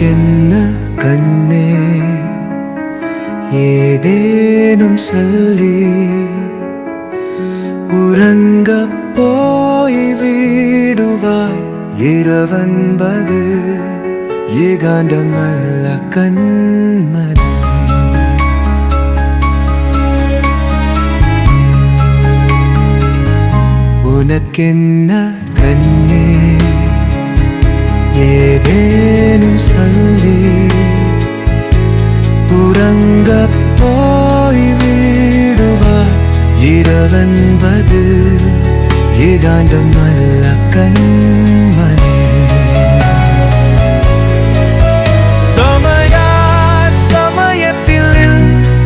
உனக்கென்ன கண்ணே? ஏதேனும் சொல்லி உறங்கப் போய் வீடுவாய். இரவன்பது ஏகாண்டமல்ல கண்மணி. உனக்கென்ன கண்ணே? இரவன்பது ஏகாண்டம் அல்ல கண்மணி சமயா சமயத்தில்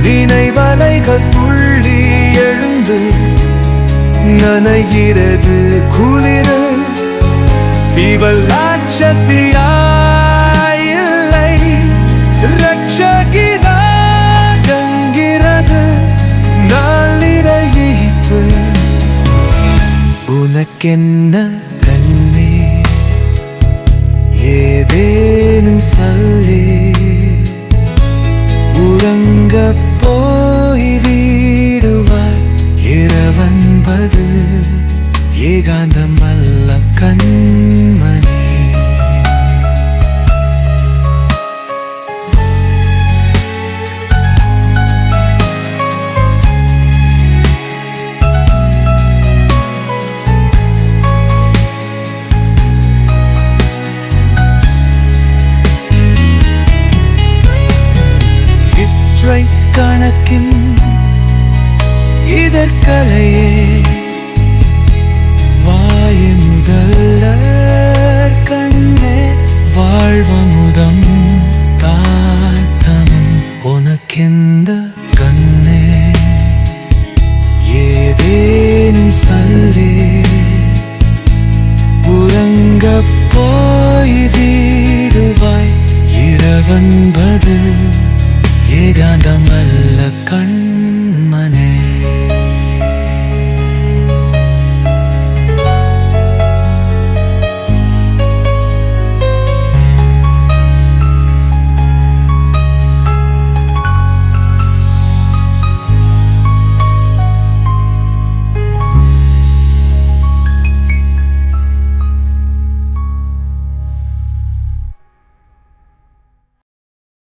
நினைவலைகள் துள்ளி எழுந்து நனைகிறது குளிர. இவள் ராட்சசியா உனக்கென்ன கண்ணே? ஏதேனும் விளக்கின் இதற்கலையே வாயு முதல்ல கண்ணே வாழ்வமுதம் தாத்தம் உனக்கெந்த கண்ணே ஏதேனும் சல்லே உறங்க போய் வீடுவாய் இரவன்பது ഏകാന്തമല്ല കണ്ണു